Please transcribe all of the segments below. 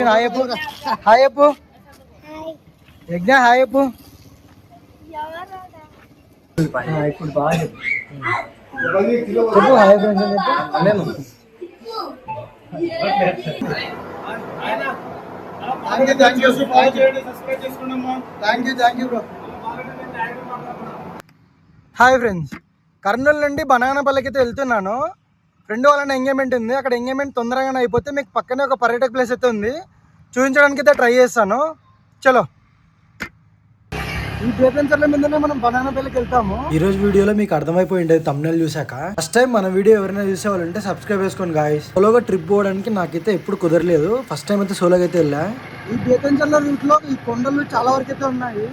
Hi అప్పు hi అప్పు యజ్ఞ హాయ్ అప్పు ఇప్పుడు బాగా చెప్పు. హాయ్ ఫ్రెండ్స్ అని చెప్పు నేను thank you thank you thank you bro hi friends Kurnool నుండి బనానాపల్లికి అయితే వెళ్తున్నాను. ఫ్రెండ్ వాళ్ళని ఎంగేజ్మెంట్ ఉంది. అక్కడ ఎంగేజ్మెంట్ తొందరగానే అయిపోతే మీకు పక్కనే ఒక పర్యాటక ప్లేస్ అయితే ఉంది. చూపించడానికి అయితే ట్రై చేస్తాను. చలో. ఈ పేపెన్సర్ల మీదనే మనం బనానాపల్లికి వెళ్తాము. ఈ రోజు వీడియోలో మీకు అర్థమైపోయి ఉండేది తమ్నెల్ చూసాక ఫస్ట్ టైం మన వీడియో ఎవరైనా చూసే వాళ్ళు ఉంటే సబ్స్క్రైబ్ చేసుకోండి గాయస్ సోలోగా ట్రిప్ పోవడానికి నాకైతే ఎప్పుడు కుదరలేదు. ఫస్ట్ టైం అయితే సోలోగా అయితే వెళ్ళా. ఈ బేతంచర్ల రూట్లో ఈ కొండలు చాలా వరకు అయితే ఉన్నాయి.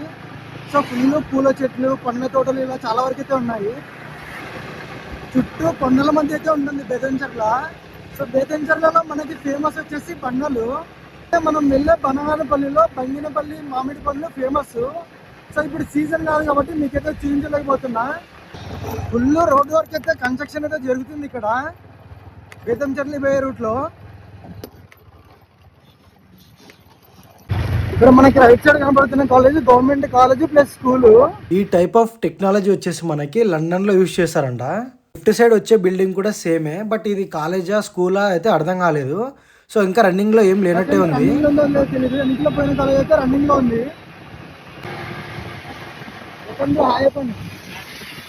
సో ఫుల్ పూల చెట్లు పండ్ల తోటలు ఇలా చాలా వరకు అయితే ఉన్నాయి. చుట్టూ కొండల మధ్య అయితే ఉంటుంది బేతంచర్ల సో బేతంచర్లలో మనకి ఫేమస్ వచ్చేసి బండలు. అంటే మనం వెళ్ళే బనగానపల్లిలో బంగినపల్లి మామిడి పళ్ళు ఫేమస్ సో ఇప్పుడు సీజన్ కాదు కాబట్టి మీకైతే చూపించలేకపోతున్నా. ఫుల్ రోడ్ వర్క్ అయితే కన్స్ట్రక్షన్ అయితే జరుగుతుంది ఇక్కడ. బేతంచర్లి పోయే రూట్లో. ఇక్కడ మనకి రైట్ సైడ్ కనబడుతున్న college government college plus school ఈ టైప్ ఆఫ్ టెక్నాలజీ వచ్చేసి మనకి లండన్లో యూజ్ చేశారంట. లెఫ్ట్ సైడ్ వచ్చే బిల్డింగ్ కూడా సేమే బట్ ఇది కాలేజా స్కూలా అయితే అర్థం కాలేదు. సో ఇంకా రన్నింగ్లో ఏం లేనట్టే ఉంది. అయితే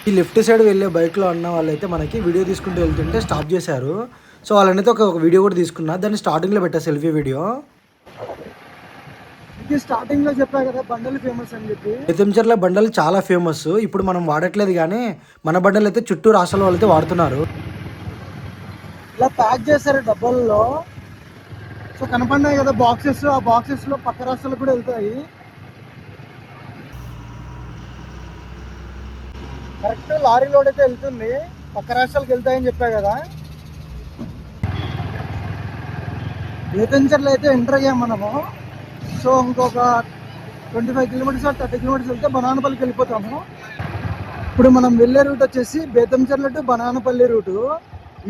ఈ లెఫ్ట్ సైడ్ వెళ్ళే బైక్లో అన్న వాళ్ళైతే మనకి వీడియో తీసుకుంటూ వెళ్తుంటే స్టాప్ చేశారు. సో వాళ్ళనైతే ఒక ఒక వీడియో కూడా తీసుకున్నా. దాన్ని స్టార్టింగ్లో పెట్టా సెల్ఫీ వీడియో. ఇది స్టార్టింగ్లో చెప్పా కదా బండలు ఫేమస్ అని చెప్పి. ఎత్తంచర్ల బండలు చాలా ఫేమస్ ఇప్పుడు మనం వాడట్లేదు కానీ మన బండలు అయితే చుట్టూ రాష్ట్రాల వాళ్ళు అయితే వాడుతున్నారు. ఇలా ప్యాక్ చేశారు డబ్బాల్లో. సో కనపడినాయి కదా బాక్సెస్ ఆ బాక్సెస్లో పక్క రాష్ట్రాలకు కూడా వెళ్తాయి. కరెక్ట్ లారీ లోడ్ అయితే వెళ్తుంది. పక్క రాష్ట్రాలకు వెళ్తాయని చెప్పా కదా. బేతంచర్లో అయితే ఎంటర్ అయ్యాం మనము. సో ఇంకొక twenty five kilometres thirty kilometres వెళ్తే బనానపల్లికి వెళ్ళిపోతాము. ఇప్పుడు మనం వెళ్ళే రూట్ వచ్చేసి బేతంచర్ల టు బనానపల్లి రూటు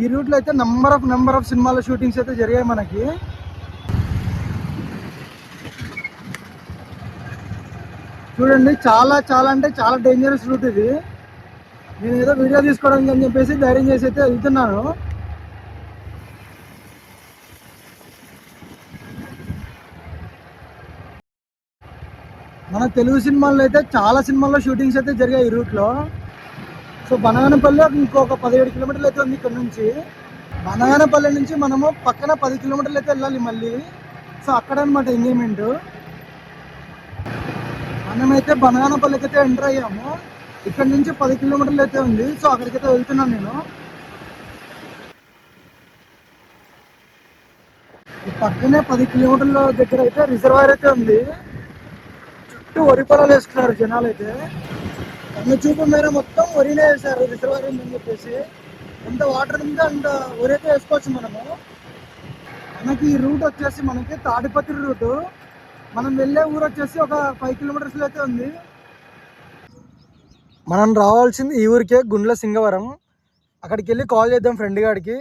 ఈ రూట్లో అయితే నంబర్ ఆఫ్ నెంబర్ ఆఫ్ సినిమాల షూటింగ్స్ అయితే జరిగాయి మనకి. చూడండి చాలా చాలా అంటే చాలా డేంజరస్ రూట్ ఇది. నేను ఏదో వీడియో తీసుకోవడానికి అని చెప్పేసి ధైర్యం చేసి అయితే వెళ్తున్నాను. మన తెలుగు సినిమాల్లో అయితే చాలా సినిమాల్లో షూటింగ్స్ అయితే జరిగాయి ఈ రూట్లో. సో బనగానపల్లి ఇంకొక పదిహేడు కిలోమీటర్లు అయితే ఉంది ఇక్కడ నుంచి. బనగానపల్లి నుంచి మనము పక్కన పది కిలోమీటర్లు అయితే వెళ్ళాలి మళ్ళీ. సో అక్కడ అనమాట ఎంగేజ్మెంట్ మనమైతే బనగానపల్లికి అయితే ఎంటర్ అయ్యాము. ఇక్కడ నుంచి పది కిలోమీటర్లు అయితే ఉంది. సో అక్కడికైతే వెళ్తున్నాను నేను. పక్కనే పది కిలోమీటర్ల దగ్గర అయితే రిజర్వాయర్ అయితే ఉంది. వరి పొలాలు వేసుకున్నారు జనాలు అయితే. కన్ను చూపు మేర మొత్తం వరినే వేశారు రిజర్వాయర్ ఉందని చెప్పేసి. ఎంత వాటర్ ఉందో అంత వరి అయితే వేసుకోవచ్చు మనము. మనకి ఈ రూట్ వచ్చేసి మనకి తాడిపత్రి రూటు. మనం వెళ్ళే ఊరు వచ్చేసి ఒక ఫైవ్ కిలోమీటర్స్లో అయితే ఉంది. మనం రావాల్సింది ఈ ఊరికే గుండ్ల సింగవరం. అక్కడికి వెళ్ళి కాల్ చేద్దాం ఫ్రెండ్ గారికి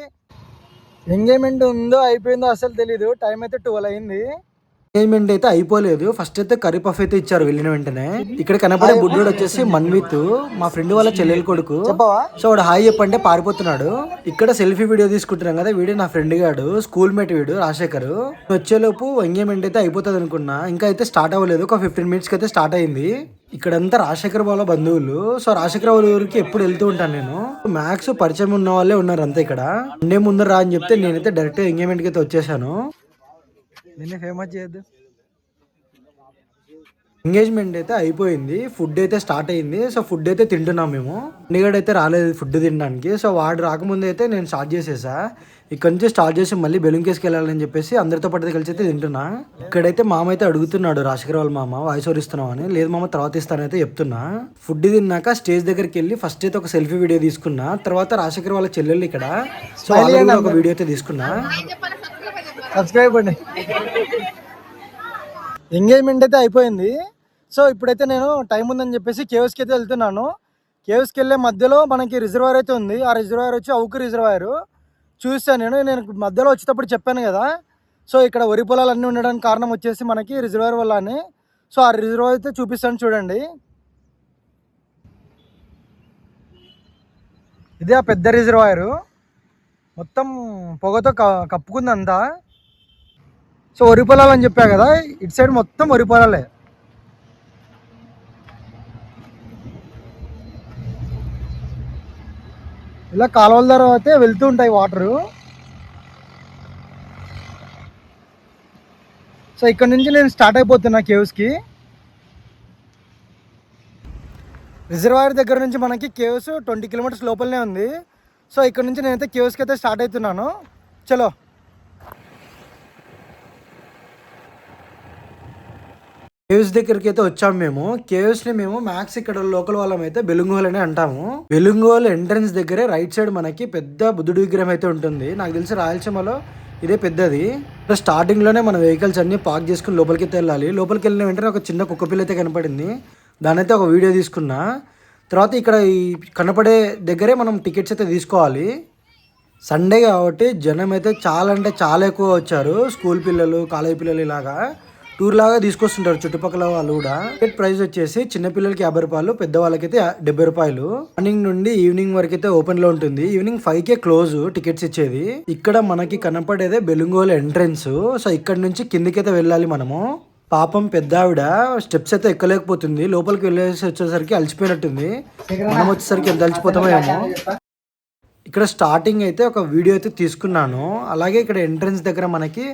ఎంగేజ్మెంట్ ఉందో అయిపోయిందో అసలు తెలీదు. టైం అయితే ట్వెల్వ్ అయింది. ఎంగేజ్మెంట్ అయితే అయిపోలేదు. ఫస్ట్ అయితే కర్రీ పఫ్ అయితే ఇచ్చారు వెళ్ళిన వెంటనే. ఇక్కడ కనపడే బుడ్డోడు వచ్చేసి మన్విత్ మా ఫ్రెండ్ వాళ్ళ చెల్లెలు కొడుకు. సో వాడు హాయ్ చెప్పంటే పారిపోతున్నాడు. ఇక్కడ సెల్ఫీ వీడియో తీసుకుంటున్నాం కదా వీడియో నా ఫ్రెండ్ గాడు స్కూల్ మేట్ వీడు రాజశేఖర్. వచ్చేలోపు ఎంగేజ్మెంట్ అయితే అయిపోతుంది అనుకున్నా. ఇంకా అయితే స్టార్ట్ అవ్వలేదు. ఒక ఫిఫ్టీన్ మినిట్స్కి అయితే స్టార్ట్ అయింది. ఇక్కడంతా రాజశేఖర్ వాళ్ళ బంధువులు. సో రాజశేఖర్ వాళ్ళ ఊరికి ఎప్పుడు వెళ్తూ ఉంటాను నేను. మ్యాథ్స్ పరిచయం ఉన్న వాళ్ళే ఉన్నారు అంతా ఇక్కడ. ఉండే ముందర రా అని చెప్తే నేనైతే డైరెక్ట్ ఎంగేజ్మెంట్కి అయితే వచ్చేసాను. నిన్నే ఫేమస్ చేయొద్దు. ఎంగేజ్మెంట్ అయితే అయిపోయింది. ఫుడ్ అయితే స్టార్ట్ అయింది. సో ఫుడ్ అయితే తింటున్నాం మేము. ఇండిగాడ్ అయితే రాలేదు ఫుడ్ తినడానికి. సో వాడు రాకముందు అయితే నేను స్టార్ట్ చేసేసా. ఇక్కడ నుంచి స్టార్ట్ చేసి మళ్ళీ బెలూన్ కేసుకి వెళ్ళాలని చెప్పేసి అందరితో పాటు కలిసి అయితే తింటున్నా. ఇక్కడైతే మామ అయితే అడుగుతున్నాడు రాజశేఖర్ వాళ్ళ మామ వాయిస్ ఓవర్ ఇస్తున్నావు అని లేదు మామ తర్వాత ఇస్తానైతే చెప్తున్నా. ఫుడ్ తిన్నాక స్టేజ్ దగ్గరికి వెళ్ళి ఫస్ట్ అయితే ఒక సెల్ఫీ వీడియో తీసుకున్నా. తర్వాత రాజశేఖర్ వాళ్ళ చెల్లెళ్ళు ఇక్కడ. సో ఒక వీడియో అయితే తీసుకున్నా. సబ్స్క్రైబ్ అండి. ఎంగేజ్మెంట్ అయితే అయిపోయింది. సో ఇప్పుడైతే నేను టైం ఉందని చెప్పేసి కేవ్స్కి అయితే వెళ్తున్నాను. కేవ్స్కి వెళ్ళే మధ్యలో మనకి రిజర్వాయర్ అయితే ఉంది. ఆ రిజర్వాయర్ వచ్చి అవుకు రిజర్వాయర్ చూస్తాను నేను. నేను మధ్యలో వచ్చేటప్పుడు చెప్పాను కదా. సో ఇక్కడ వరి పొలాలు అన్నీ ఉండడానికి కారణం వచ్చేసి మనకి రిజర్వాయర్ వల్ల అని సో ఆ రిజర్వాయర్ అయితే చూపిస్తాను చూడండి. ఇదే ఆ పెద్ద రిజర్వాయరు మొత్తం పొగతో క కప్పుకుందంతా. సో వరి పొలాలు అని చెప్పా కదా ఇటు సైడ్ మొత్తం వరి పొలాలే ఇలా కాలువల ద్వారా అయితే వెళ్తూ ఉంటాయి వాటరు. సో ఇక్కడ నుంచి నేను స్టార్ట్ అయిపోతున్నా కేవ్స్కి. రిజర్వాయర్ దగ్గర నుంచి మనకి కేవ్స్ ట్వంటీ కిలోమీటర్స్ లోపలనే ఉంది. సో ఇక్కడ నుంచి నేనైతే కేవ్స్కి అయితే స్టార్ట్ అవుతున్నాను. చలో. కేవ్స్ దగ్గరికి అయితే వచ్చాము మేము. కేవ్స్ని మేము మ్యాక్స్ ఇక్కడ లోకల్ వాళ్ళం అయితే బెలుంగోల్ అని అంటాము. బెలుంగోల్ ఎంట్రన్స్ దగ్గరే రైట్ సైడ్ మనకి పెద్ద బుద్ధుడి విగ్రహం అయితే ఉంటుంది. నాకు తెలిసి రాయలసీమలో ఇదే పెద్దది. స్టార్టింగ్లోనే మన వెహికల్స్ అన్ని పార్క్ చేసుకుని లోపలికి అయితే వెళ్ళాలి. లోపలికి వెళ్ళిన వెంటనే ఒక చిన్న కుక్క పిల్ల అయితే కనపడింది. దాని అయితే ఒక వీడియో తీసుకున్నా. తర్వాత ఇక్కడ ఈ కనపడే దగ్గరే మనం టికెట్స్ అయితే తీసుకోవాలి. సండే కాబట్టి జనం అయితే చాలా అంటే చాలా ఎక్కువ వచ్చారు. స్కూల్ పిల్లలు కాలేజ్ పిల్లలు ఇలాగా. టూర్ లాగా తీసుకొస్తుంటారు చుట్టుపక్కల వాళ్ళు కూడా. టికెట్ ప్రైస్ వచ్చేసి చిన్నపిల్లలకి యాభై రూపాయలు పెద్ద అయితే డెబ్బై రూపాయలు. మార్నింగ్ నుండి ఈవినింగ్ వరకు అయితే ఓపెన్లో ఉంటుంది. ఈవినింగ్ ఫైవ్ కే క్లోజ్ టికెట్స్ ఇచ్చేది. ఇక్కడ మనకి కనపడేదే బెలుంగోల్ ఎంట్రన్స్ సో ఇక్కడ నుంచి కిందికైతే వెళ్ళాలి మనము. పాపం పెద్ద ఆవిడ స్టెప్స్ అయితే ఎక్కలేకపోతుంది. లోపలికి వెళ్ళేసి వచ్చేసరికి అలసిపోయినట్టుంది. మనం వచ్చేసరికి ఎంత అలసిపోతామో ఇక్కడ స్టార్టింగ్ అయితే ఒక వీడియో అయితే తీసుకున్నాను. అలాగే ఇక్కడ ఎంట్రన్స్ దగ్గర మనకి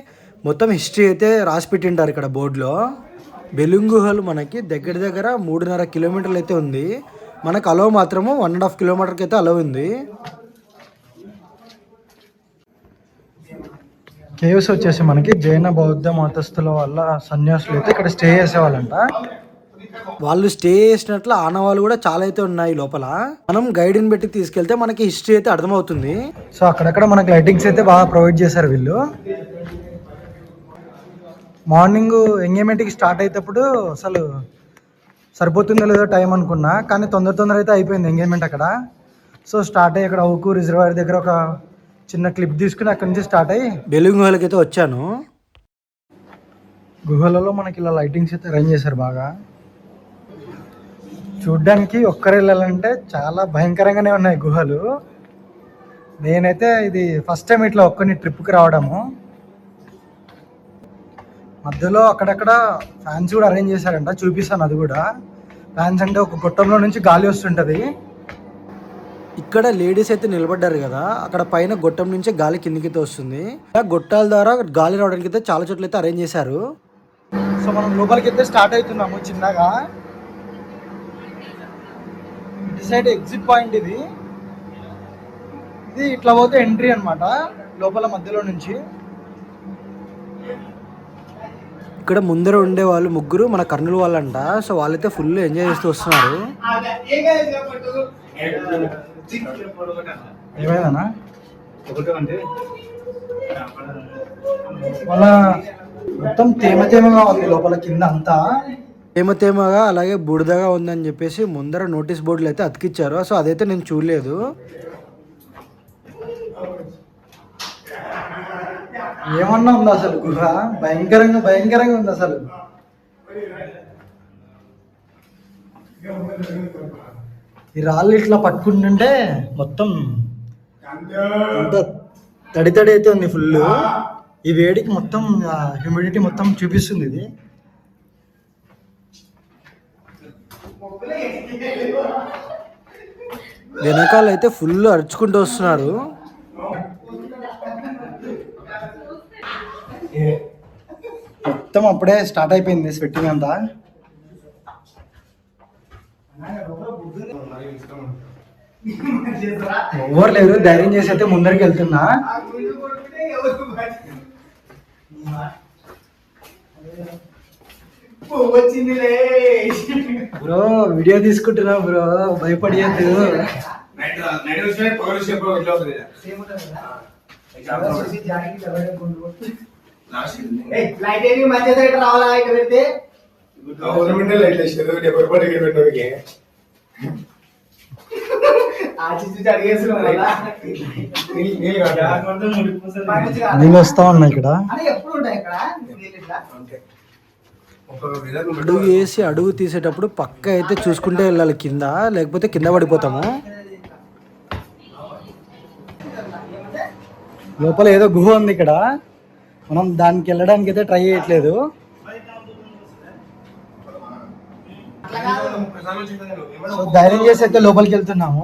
మొత్తం హిస్టరీ అయితే రాసి పెట్టింటారు ఇక్కడ బోర్డులో. బెలుంగుహల్ మనకి దగ్గర దగ్గర మూడున్నర కిలోమీటర్లు అయితే ఉంది. మనకు అలవ్ మాత్రము వన్ అండ్ హాఫ్ కిలోమీటర్కి అయితే అలవ్ ఉంది. కేవ్స్ వచ్చేసి మనకి జైన బౌద్ధ మతస్థుల వల్ల సన్యాసులు అయితే ఇక్కడ స్టే చేసేవాళ్ళంట. వాళ్ళు స్టే చేసినట్లు ఆనవాళ్ళు కూడా చాలా అయితే ఉన్నాయి లోపల. మనం గైడ్ని పెట్టి తీసుకెళ్తే మనకి హిస్టరీ అయితే అర్థమవుతుంది. సో అక్కడక్కడ మనకి లైటింగ్స్ అయితే బాగా ప్రొవైడ్ చేశారు వీళ్ళు. మార్నింగ్ ఎంగేజ్మెంట్కి స్టార్ట్ అయ్యేటప్పుడు అసలు సరిపోతుందో లేదో టైం అనుకున్నా కానీ తొందర తొందర అయితే అయిపోయింది ఎంగేజ్మెంట్ అక్కడ. సో స్టార్ట్ అయ్యి అక్కడ ఊకు రిజర్వాయర్ దగ్గర ఒక చిన్న క్లిప్ తీసుకుని అక్కడి నుంచి స్టార్ట్ అయ్యి బెలుగు గుహలకి అయితే వచ్చాను. గుహలలో మనకి ఇలా లైటింగ్స్ అయితే అరేంజ్ చేశారు బాగా. చూడ్డానికి ఒక్కరు వెళ్ళాలంటే చాలా భయంకరంగానే ఉన్నాయి గుహలు. నేనైతే ఇది ఫస్ట్ టైం ఇట్లా ఒక్కని ట్రిప్కి రావడము. మధ్యలో అక్కడక్కడ ఫ్యాన్స్ కూడా అరేంజ్ చేశారంట చూపిస్తాను అది కూడా. ఫ్యాన్స్ అంటే ఒక గొట్టంలో నుంచి గాలి వస్తుంటుంది. ఇక్కడ లేడీస్ అయితే నిలబడ్డారు కదా అక్కడ పైన గొట్టం నుంచి గాలి కిందికి వస్తుంది. గొట్టాల ద్వారా గాలి రావడానికి అయితే చాలా చోట్ల అయితే అరేంజ్ చేశారు. సో మనం లోపలికి అయితే స్టార్ట్ అవుతున్నాము చిన్నగా. ఇటు సైడ్ ఎగ్జిట్ పాయింట్ ఇది. ఇది ఇట్లా పోతే ఎంట్రీ అన్నమాట లోపల మధ్యలో నుంచి. ఇక్కడ ముందర ఉండే వాళ్ళు ముగ్గురు మన కర్నూలు వాళ్ళంట. సో వాళ్ళైతే ఫుల్ ఎంజాయ్ చేస్తూ వస్తున్నారు. వాళ్ళ మొత్తం తేమ తేమగా ఉంది లోపల కింద అంతా. తేమ తేమగా అలాగే బుడదగా ఉందని చెప్పేసి ముందర నోటీస్ బోర్డులు అయితే అతికిచ్చారు. సో అదైతే నేను చూడలేదు. ఏమన్నా ఉంది అసలు గుహ భయంకరంగా భయంకరంగా ఉంది అసలు. ఈ రాళ్ళు ఇట్లా పట్టుకుంటుంటే మొత్తం అంతా తడి తడి అయితే ఉంది ఫుల్ ఈ వేడికి మొత్తం హ్యూమిడిటీ మొత్తం చూపిస్తుంది ఇది. వెనకాల అయితే ఫుల్ అరుచుకుంటూ వస్తున్నారు. మొత్తం అప్పుడే స్టార్ట్ అయిపోయింది స్వెట్టింగ్ అంతా. ఎవరు లేరు ధైర్యం చేసి అయితే ముందరికి వెళ్తున్నా. బ్రో వీడియో తీసుకుంటున్నా బ్రో భయపడియద్దు. లైట్ ఏమి మధ్య దగ్గర రావాలా? ఇటు పెడితే? ఆచిచ్చి అడిగేస్తున్నాం కదా. మంచిగా. నీళ్ళు వస్తా ఉన్నాయి ఇక్కడ? అడుగు వేసి అడుగు తీసేటప్పుడు పక్క అయితే చూసుకుంటే వెళ్ళాలి. కింద లేకపోతే కింద పడిపోతాము. లోపల ఏదో గుహ ఉంది ఇక్కడ. మనం దానికి వెళ్ళడానికి అయితే ట్రై చేయట్లేదు. సో ధైర్యం చేసి అయితే లోపలికి వెళ్తున్నాము.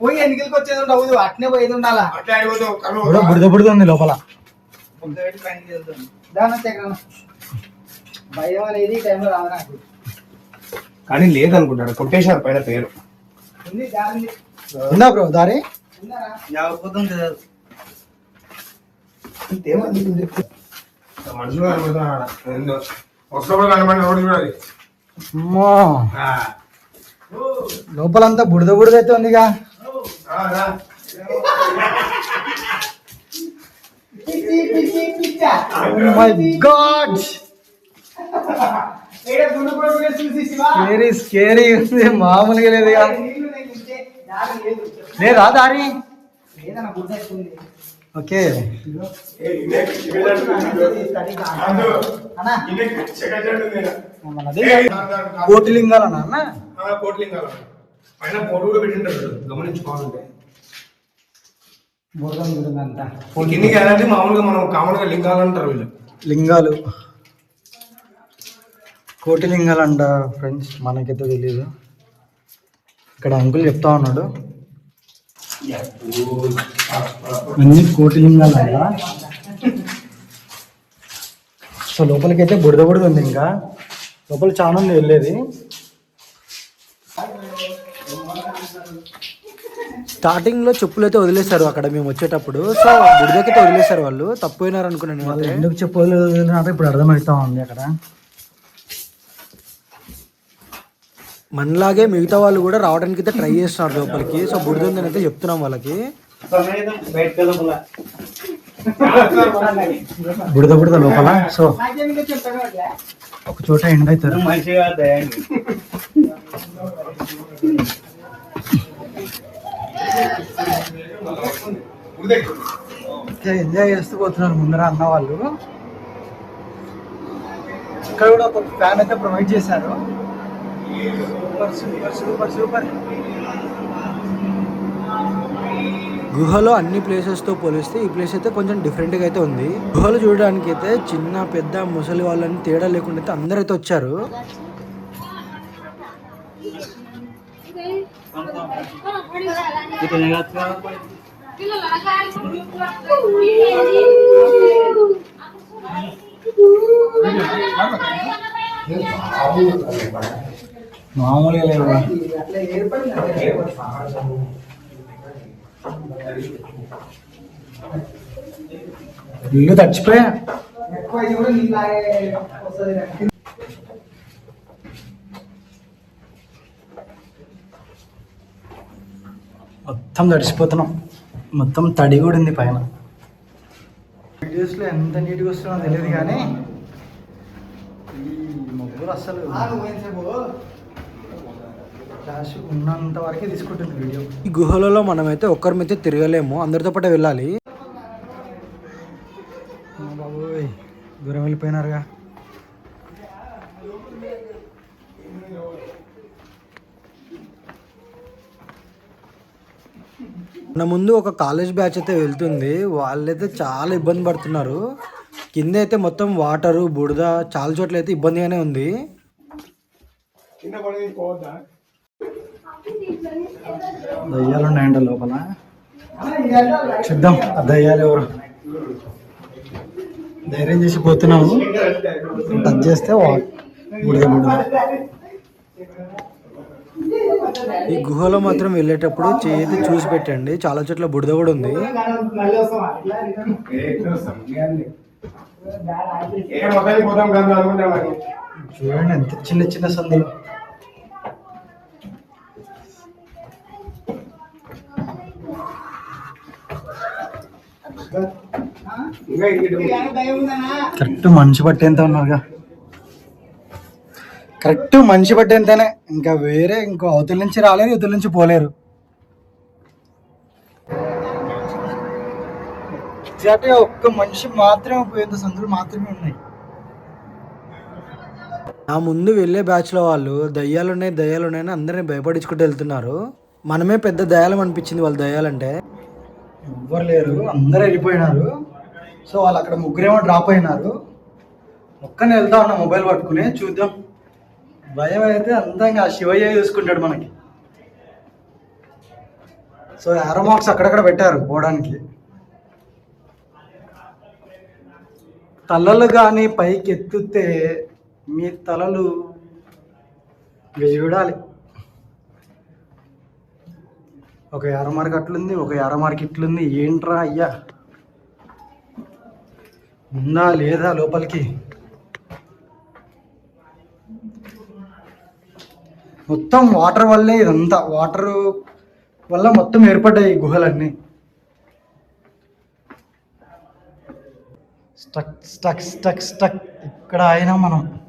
పోయి ఎన్నికలకి వచ్చేది ఉండవు అట్నే పోయేది ఉండాలా? బుడద బుడద ఉంది లోపల. భయం అనేది టైంలో రాదు నాకు. కానీ లేదనుకుంటాడు కొట్టేశారు పైన పేరు. ఉందా బ్రో దారి? మనుషులు రోడ్డు చూడాలి అమ్మో లోపలంతా బుడద బుడద అయితే ఉందిగా. My God. స్కేరీ స్కేరీ ఉంది మామూలుగా లేదుగా లేదు. దారి. ఓకే. అందు. అన్నా కోట్లింగాలు. పైన పోటు కూడా పెట్టింటారు గమనించుకోవాలంటే. అంతా కిందికి వెళ్ళాలంటే మామూలుగా మనం కామన్గా లింగాలు అంటారు వీళ్ళు. లింగాలు. కోటి లింగాలు అంట ఫ్రెండ్స్. మనకైతే తెలియదు ఇక్కడ అంకుల్ చెప్తా ఉన్నాడు. అన్ని కోటి లింగాలు అంట సో లోపలికైతే బుడద బుడద ఉంది ఇంకా. లోపల చాలా ఉంది వెళ్ళేది. స్టార్టింగ్లో చెప్పులు అయితే వదిలేశారు అక్కడ మేము వచ్చేటప్పుడు. సో బుడిదకైతే వదిలేశారు వాళ్ళు. తప్పిపోయినారు అనుకున్నాను వాళ్ళు ఎందుకు చెప్పులు వదిలినారో ఇప్పుడు అర్థమవుతా ఉంది అక్కడ. మనలాగే మిగతా వాళ్ళు కూడా రావడానికి అయితే ట్రై చేస్తున్నారు లోపలికి. సో బుడిదని అయితే చెప్తున్నాం వాళ్ళకి. బుడద బుడద లోపల. సో ఒక చోట ఎండ్ అవుతారు. ఎంజాయ్ చేస్తూ పోతున్నారు ముందర అన్న వాళ్ళు. ఇక్కడ కూడా ఒక ఫ్యాన్ అయితే ప్రొవైడ్ చేశారు. గుహలో అన్ని ప్లేసెస్తో పోలిస్తే ఈ ప్లేస్ అయితే కొంచెం డిఫరెంట్గా అయితే ఉంది. గుహలు చూడడానికి అయితే చిన్న పెద్ద ముసలి వాళ్ళని తేడా లేకుండా అయితే అందరూ అయితే వచ్చారు. మామూలుగా లేవు ఇల్లు తడిచిపోయా? మొత్తం తడిసిపోతున్నాం. మొత్తం తడి కూడా ఉంది పైన. వీడియోస్లో ఎంత నీట్గా వస్తుందో తెలియదు కానీ ఈ ముగ్గురు అసలు ఫ్లాష్ ఉన్నంత వరకే తీసుకుంటుంది వీడియో ఈ గుహలలో మనమైతే ఒక్కరిమైతే తిరగలేము. అందరితో పాటు వెళ్ళాలి. బాబోయ్ దూరం వెళ్ళిపోయినారుగా. మన ముందు ఒక కాలేజ్ బ్యాచ్ అయితే వెళ్తుంది. వాళ్ళైతే చాలా ఇబ్బంది పడుతున్నారు. కింద అయితే మొత్తం వాటరు బుడద చాలా చోట్ల అయితే ఇబ్బందిగానే ఉంది. కింద పడి పోవద్దా? దయ్యాలు ఉన్నాయంట లోపల. చూద్దాం ఆ దయ్యాలు ఎవరు? ధైర్యం చేసి పోతున్నాము. టచ్ చేస్తే బుడద బుడద. ఈ గుహలో మాత్రం వెళ్ళేటప్పుడు చేతి చూసి పెట్టండి చాలా చోట్ల బుడద కూడా ఉంది. చూడండి ఎంత చిన్న చిన్న సందులు. కరెక్ట్ మనిషి పట్టేంత ఉన్నారుగా. కరెక్ట్ మనిషి పట్టేంతనే. ఇంకా వేరే ఇంకో అవతల నుంచి రాలేరు ఇవతల నుంచి పోలేరు. ఎగ్జాక్ట్గా ఒక్క మనిషి మాత్రమే పోయేంత సందులు మాత్రమే ఉన్నాయి. నా ముందు వెళ్ళే బ్యాచ్లో వాళ్ళు దయ్యాలు ఉన్నాయి దయ్యాలు అందరినీ భయపడించుకుంటూ వెళ్తున్నారు. మనమే పెద్ద దయాలం అనిపించింది వాళ్ళు దయ్యాలంటే. ఎవ్వరు లేరు అందరూ వెళ్ళిపోయినారు. సో వాళ్ళు అక్కడ ముగ్గురేమో డ్రాప్ అయినారు. ఒక్కనే వెళ్తా ఉన్నా మొబైల్ పట్టుకుని చూద్దాం. భయం అయితే అంతా ఇంకా శివయ్య చూసుకుంటాడు మనకి. సో యారో మార్క్స్ అక్కడక్కడ పెట్టారు పోవడానికి. తలలు కానీ పైకి ఎత్తుతే మీ తలలు ఇక చూడాలి. ఒక యార అట్లుంది ఒక యార ఇట్లుంది. ఏంట్రా అయ్యా? ఉందా లేదా లోపలికి? మొత్తం వాటర్ వల్లే ఇదంతా. వాటర్ వల్ల మొత్తం ఏర్పడ్డాయి ఈ గుహలన్నీ. Stuck stuck stuck stuck. ఇక్కడ అయినా మనం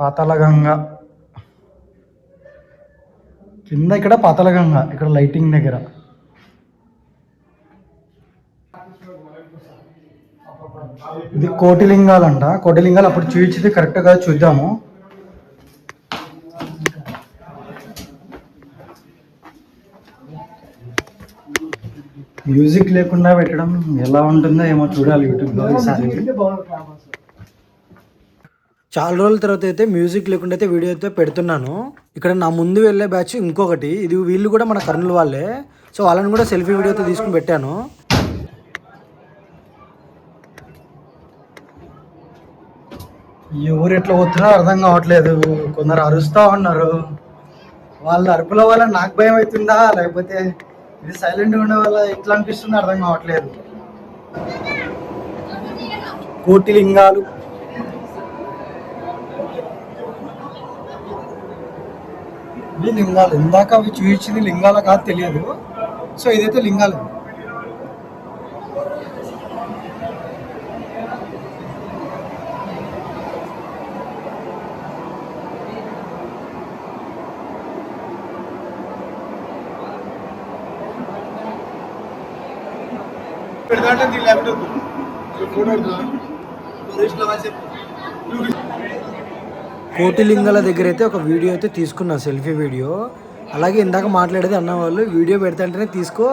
పాతాళగంగ కింద ఇక్కడ పాతలగంగ ఇక్కడ లైటింగ్ దగ్గర. ఇది కోటిలింగాలంట. కోటిలింగాలు అప్పుడు చూపించింది కరెక్ట్గా చూద్దాము. మ్యూజిక్ లేకుండా పెట్టడం ఎలా ఉంటుందో ఏమో చూడాలి యూట్యూబ్లో ఈసారి. చాలా రోజుల తర్వాత అయితే మ్యూజిక్ లేకుండా అయితే వీడియో అయితే పెడుతున్నాను. ఇక్కడ నా ముందు వెళ్ళే బ్యాచ్ ఇంకొకటి. ఇది వీళ్ళు కూడా మన కర్నూలు వాళ్ళే. సో వాళ్ళని కూడా సెల్ఫీ వీడియో అయితే తీసుకుని పెట్టాను. ఎవరు ఎట్లా పోతున్నారో అర్థం కావట్లేదు. కొందరు అరుస్తూ ఉన్నారు. వాళ్ళ అరుపుల వల్ల నాకు భయం అవుతుందా? లేకపోతే ఇది సైలెంట్గా ఉండే వల్ల ఎట్లా అనిపిస్తుందో అర్థం కావట్లేదు. కోటి ఇవి లింగాలు. ఇందాక అవి చూపించింది లింగాల కాదు తెలియదు. సో ఇదైతే లింగాలు. కోటిలింగాల దగ్గర అయితే ఒక వీడియో అయితే తీసుకున్నా సెల్ఫీ వీడియో. అలాగే ఇందాక మాట్లాడేది అన్న వాళ్ళు వీడియో పెడతాంటేనే తీసుకో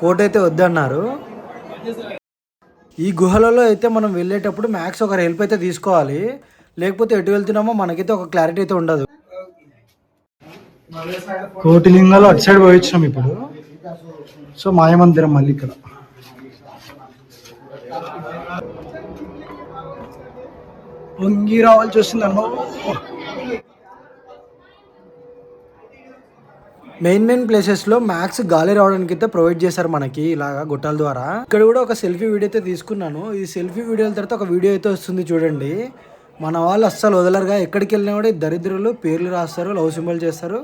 ఫోటో అయితే వద్దన్నారు. ఈ గుహలలో అయితే మనం వెళ్ళేటప్పుడు మ్యాక్స్ ఒకరి హెల్ప్ అయితే తీసుకోవాలి. లేకపోతే ఎటు వెళ్తున్నామో మనకైతే ఒక క్లారిటీ అయితే ఉండదు. కోటిలింగాలు అటు సైడ్ పోయించాం ఇప్పుడు. సో మాయమందిరం మళ్ళీ ఇక్కడ. వంగి రావాల్సి వస్తుంది అన్నో మెయిన్ మెయిన్ ప్లేసెస్లో మ్యాక్స్ గాలి రావడానికి అయితే ప్రొవైడ్ చేశారు మనకి ఇలాగా గొట్టాల ద్వారా. ఇక్కడ కూడా ఒక సెల్ఫీ వీడియో అయితే తీసుకున్నాను. ఈ సెల్ఫీ వీడియోల తర్వాత ఒక వీడియో అయితే వస్తుంది చూడండి. మన వాళ్ళు అస్సలు వదలరుగా. ఎక్కడికి వెళ్ళినా కూడా దరిద్రులు పేర్లు రాస్తారు లవ్ సింబల్ చేస్తారు.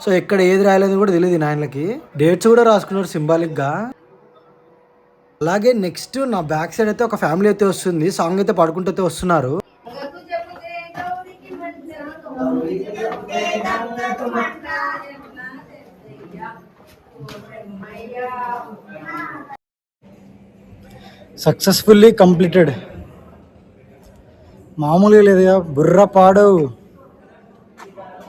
సో ఎక్కడ ఏది రాయలేదు కూడా తెలియదు నాయనలకి. డేట్స్ కూడా రాసుకున్నారు సింబాలిక్గా అలాగే నెక్స్ట్ నా బ్యాక్ సైడ్ అయితే ఒక ఫ్యామిలీ అయితే వస్తుంది. సాంగ్ అయితే పాడుకుంటూ వస్తున్నారు. సక్సెస్ఫుల్లీ కంప్లీటెడ్ మామూలుగా లేదుగా బుర్ర పాడవు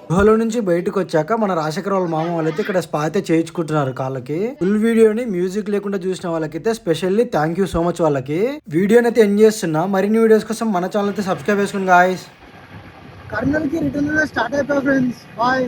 గుహలో నుంచి బయటకు వచ్చాక మన రాజశేఖర వాళ్ళ మామ వాళ్ళైతే ఇక్కడ స్పా అయితే చేయించుకుంటున్నారు కాళ్ళకి. ఫుల్ వీడియోని మ్యూజిక్ లేకుండా చూసిన వాళ్ళకైతే specially thank you so much వాళ్ళకి. వీడియోని అయితే ఎంజాయ్ చేస్తున్నా. మరిన్ని వీడియోస్ కోసం మన ఛానల్ అయితే సబ్స్క్రైబ్ చేసుకుని గాయస్ కర్నూలుకి రిటర్న్ స్టార్ట్ అయిపోయా ఫ్రెండ్స్ బాయ్